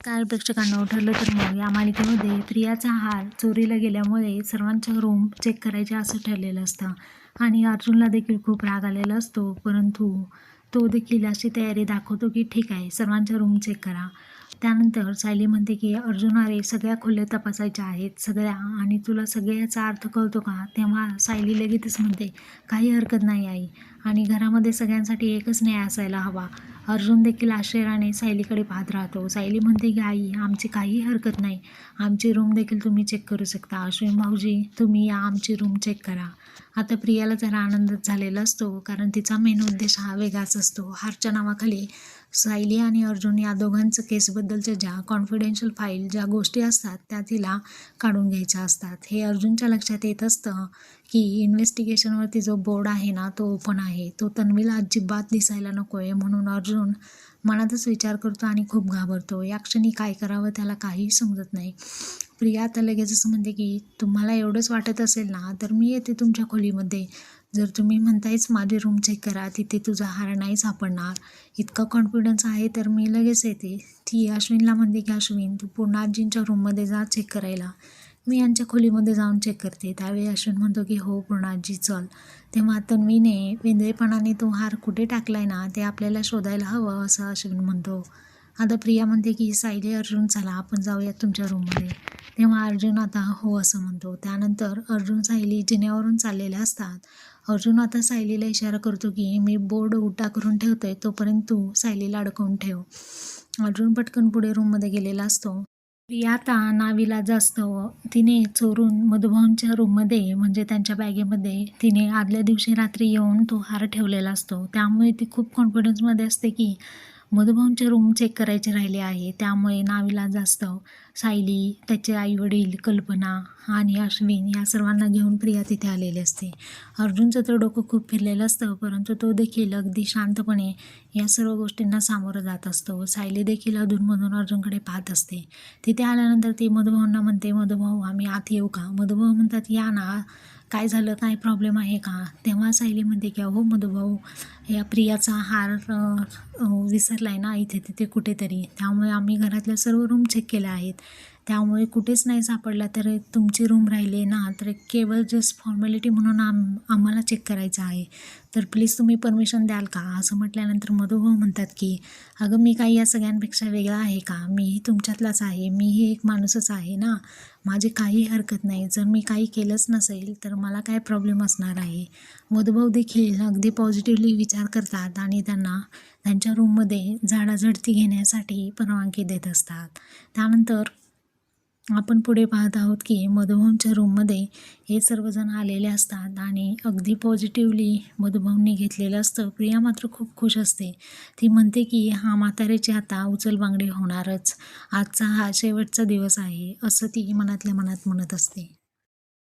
काय प्रेक्षकांना ठरलं तर मग या मालिकेमध्ये प्रियाचा हार चोरीला गेल्यामुळे सर्वांच्या रूम चेक करायचे असं ठरलेलं असतं. आणि अर्जुनला देखील खूप राग आलेला असतो. परंतु तो देखील अशी तयारी दाखवतो की ठीक आहे सर्वांच्या रूम चेक करा. त्यानंतर सायली म्हणते की अर्जुन अरे सगळ्या खोल्या तपासायच्या आहेत. सगळ्या. आणि तुला सगळ्याचा अर्थ कळतो का? तेव्हा सायली लगेचच म्हणते काही हरकत नाही आई. आणि घरामध्ये सगळ्यांसाठी एकच न्याय असायला हवा. अर्जुन देखील आश्चर्याने सायलीकडे पाहत राहतो. सायली म्हणते की आई आमची काही हरकत नाही. आमची रूम देखील तुम्ही चेक करू शकता. अश्विन भाऊजी तुम्ही या आमची रूम चेक करा. आता प्रियाला जरा आनंदच झालेला असतो कारण तिचा मेन उद्देश हा वेगळाच असतो. हारच्या नावाखाली सायली आणि अर्जुन या दोघांचं केसबद्दलच्या ज्या कॉन्फिडेन्शियल फाईल ज्या गोष्टी असतात त्या तिला काढून घ्यायच्या असतात. हे अर्जुनच्या लक्षात येत असतं की इन्व्हेस्टिगेशनवरती जो बोर्ड आहे ना तो ओपन आहे. तो तन्वीला अजिबात दिसायला नको आहे म्हणून अर्जुन मनातच विचार करतो आणि खूप घाबरतो. या क्षणी काय करावं त्याला काहीही समजत नाही. प्रिया आता लगेच असं म्हणते की तुम्हाला एवढंच वाटत असेल ना तर मी येते तुमच्या खोलीमध्ये. जर तुम्ही म्हणतायच माझी रूम चेक करा तिथे तुझा हार नाही सापडणार. इतका कॉन्फिडन्स आहे तर मी लगेच येते. ती अश्विनला म्हणते की अश्विन तू पूर्ण आजींच्या रूममध्ये जा चेक करायला. मी यांच्या खोलीमध्ये जाऊन चेक करते. त्यावेळी अश्विन म्हणतो की हो पूर्णाजी चल. तेव्हा तन्वीने वेंद्रेपणाने तो हार कुठे टाकलाय ना ते आपल्याला शोधायला हवं असं अश्विन म्हणतो. आता प्रिया म्हणते की सायली अर्जुन चला आपण जाऊयात तुमच्या रूममध्ये तेव्हा अर्जुन आता हो असं म्हणतो. त्यानंतर अर्जुन सायली जिन्यावरून चाललेले असतात. अर्जुन आता सायलीला इशारा करतो की मी बोर्ड उलटा करून ठेवतोय तोपर्यंत तू सायलीला अडकवून ठेव. अर्जुन पटकन पुढे रूममध्ये गेलेला असतो. प्रिया आता नावीला जास्त तिने चोरून मधुभाऊंच्या रूममध्ये म्हणजे त्यांच्या बॅगेमध्ये तिने आदल्या दिवशी रात्री येऊन तो हार ठेवलेला असतो. त्यामुळे ती खूप कॉन्फिडन्समध्ये असते की मधुभाऊंचे रूम चेक करायचे राहिले आहे. त्यामुळे नावीला जास्त. सायली त्याचे आईवडील कल्पना आणि अश्विन या सर्वांना घेऊन प्रिया तिथे आलेली असते. अर्जुनचं तर डोकं खूप फिरलेलं असतं परंतु तो देखील अगदी शांतपणे या सर्व गोष्टींना सामोरं जात असतो. सायली देखील अधूनमधून अर्जुनकडे पाहत असते. तिथे आल्यानंतर ती मधुभाऊंना म्हणते मधुभाऊ आम्ही आत येऊ का? मधुभाऊ म्हणतात या ना काय झालं? काय प्रॉब्लेम आहे का? तेव्हा सायली म्हणते की अहो मधुभाऊ या प्रियाचा हार विसरला आहे ना इथे तिथे कुठेतरी. त्यामुळे आम्ही घरातल्या सर्व रूम चेक केल्या आहेत. त्यामुळे कुठेच नाही सापडला. तर तुमची रूम राहिली ना तर केवळ जस्ट फॉर्मॅलिटी म्हणून आम आम्हाला चेक करायचं आहे. तर प्लीज तुम्ही परमिशन द्याल का? असं म्हटल्यानंतर मधुभाऊ म्हणतात की अगं मी काही या सगळ्यांपेक्षा वेगळा आहे का? मीही तुमच्यातलाच आहे. मीही एक माणूसच आहे ना. माझी काही हरकत नाही. जर मी काही केलंच नसेल तर मला काय प्रॉब्लेम असणार आहे? मधुभाऊ देखील अगदी पॉझिटिव्हली विचार करतात आणि त्यांना त्यांच्या रूममध्ये झाडाझडती घेण्यासाठी परवानगी देत असतात. त्यानंतर आपण पुढे पाहत आहोत की मधुभाऊंच्या रूममध्ये हे सर्वजण आलेले असतात आणि अगदी पॉझिटिव्हली मधुभाऊंनी घेतलेलं असतं. प्रिया मात्र खूप खुश असते. ती म्हणते की हा म्हाताऱ्याची आता उचलबांगडी होणारच. आजचा हा शेवटचा दिवस आहे असं ती मनातल्या मनात म्हणत असते.